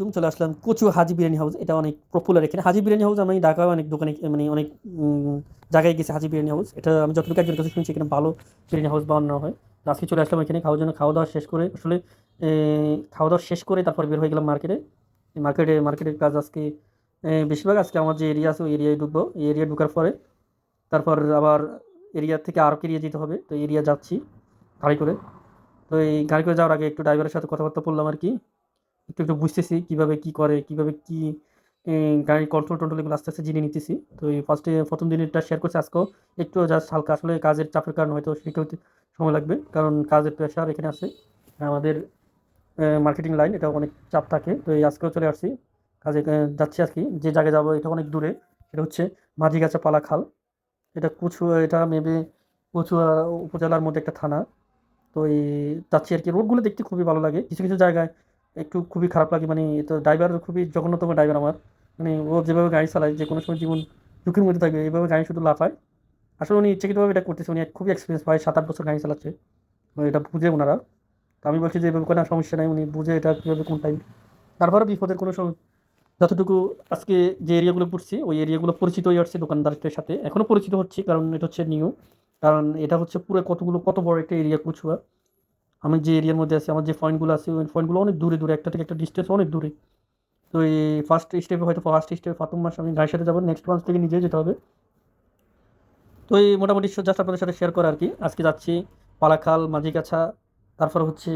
আলাইকুম, চলে আসলাম কচু হাজি বিরিয়ানি হাউস। এটা অনেক পপুলার এখানে। হাজি বিরিয়ানি হাউস আমি ঢাকায় অনেক দোকানে মানে অনেক জায়গায় গেছি হাজি বিরিয়ানি হাউস। এটা আমি যতটুকু একজন কাছে শুনছি, এখানে ভালো বিরিয়ানি হাউস বানানো হয়। আজকে চলে আসলাম এখানে, খাওয়ার জন্য খাওয়া দাওয়া শেষ করে, আসলে খাওয়া দাওয়া শেষ করে তারপর বের হয়ে গেলাম মার্কেটে মার্কেটে মার্কেটের কাজ আজকে বেশিরভাগ আজকে আমার যে এরিয়া আছে, ওই এরিয়ায় ঢুকবো। এই এরিয়া ঢুকার পরে, তারপর আবার এরিয়া থেকে আরও এরিয়া যেতে হবে। তো এরিয়া যাচ্ছি গাড়ি করে। তো এই গাড়ি করে যাওয়ার আগে একটু ড্রাইভারের সাথে কথাবার্তা বললাম আর কি। একটু একটু বুঝতেছি কীভাবে কী করে, কীভাবে কী গাড়ির কন্ট্রোল টন্ট্রোল এগুলো আস্তে আস্তে জেনে নিতেছি। তো এই ফার্স্টে প্রথম দিনেরটা শেয়ার করছি আজকেও। একটু জাস্ট হালকা আসলে কাজের চাপের কারণে হয়তো শিখতে হতে সময় লাগবে, কারণ কাজের প্রেশার এখানে আছে। আমাদের মার্কেটিং লাইন এটা অনেক চাপ থাকে। তো এই আজকেও চলে আসছি। কাজে যাচ্ছি আর কি। যে জায়গায় যাব এটা অনেক দূরে। সেটা হচ্ছে মাঝিগাছা পালাখাল। এটা কুচু এটা মেবি কচুয়া উপজেলার মধ্যে একটা থানা। তো এই যাচ্ছি আর কি। রোডগুলো দেখতে খুবই ভালো লাগে। কিছু কিছু জায়গায় একটু খুবই খারাপ লাগে মানে এ তো ড্রাইভার খুবই জঘন্যতম ড্রাইভার আমার। মানে ও যেভাবে গাড়ি চালায়, যে কোনো সময় জীবন ঝুঁকির মধ্যে থাকবে এইভাবে গাড়ি শুধু লাফায়। আসলে উনি ইচ্ছাকৃতভাবে এটা করতেছে, উনি খুবই এক্সপিরিয়েন্স পায় সাত আট বছর গাড়ি চালাচ্ছে। তো এটা বুঝে ওনারা। তো আমি বলছি যে এভাবে কোনো সমস্যা নাই, উনি বুঝে এটা কীভাবে কোন টাইম তারপরে বিপদের কোনো যতটুকু আজকে যে এরিয়াগুলো পড়ছি, ওই এরিয়াগুলো পরিচিত হয়ে আসছে দোকানদারদের সাথে। এখনও পরিচিত হচ্ছে, কারণ এটা হচ্ছে নিউ কারণ এটা হচ্ছে পুরো কতগুলো, কত বড় একটা এরিয়া কুচুয়া আমি যে এরিয়ার মধ্যে আছি, আমার যে পয়েন্টগুলো আছে, ওই পয়েন্টগুলো অনেক দূরে দূরে, একটা থেকে একটা ডিস্টেন্স অনেক দূরে। তো এই ফার্স্ট স্টেপে হয়তো ফার্স্ট স্টেপে প্রথম মাস আমি গাড়ির সাথে যাব নেক্সট মাস থেকে নিজে যেতে হবে। তো এই মোটামুটি জাস্ট আপনাদের সাথে শেয়ার করা আর কি। আজকে যাচ্ছি পালাখাল মাঝিকাছা তারপর হচ্ছে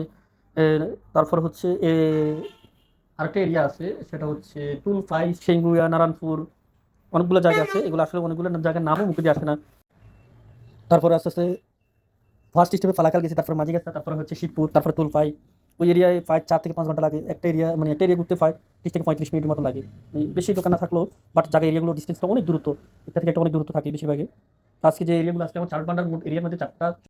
তারপর হচ্ছে এ, আরেকটা এরিয়া আছে, সেটা হচ্ছে তুলফাই, সেঙ্গুয়া, নারায়ণপুর, অনেকগুলো জায়গা আছে। এগুলো আসলে অনেকগুলো জায়গার নামও মুখে দিয়ে আসে না। তারপরে আস্তে আস্তে ফার্স্ট স্টেপে ফালাকাল গেছি, তারপর মাঝে গেছে, তারপর হচ্ছে শিবপুর, তারপর তুলফাই ওই এরিয়ায় প্রায় চার থেকে পাঁচ ঘণ্টা লাগে, একটা এরিয়া মানে একটা এরিয়া ঘুরতে প্রায় ত্রিশ থেকে পঁয়ত্রিশ মিনিট মতো লাগে। বেশি দোকান না থাকলেও বাট জায়গা এরিয়াগুলো ডিস্টেন্সটা অনেক দূরত্ব। একটা থেকে একটা অনেক দূরত্ব থাকে বেশিরভাগে আজকে যে এরিয়াগুলো আজকে আমার চার ঘণ্টার এরিয়ার মধ্যে চারটা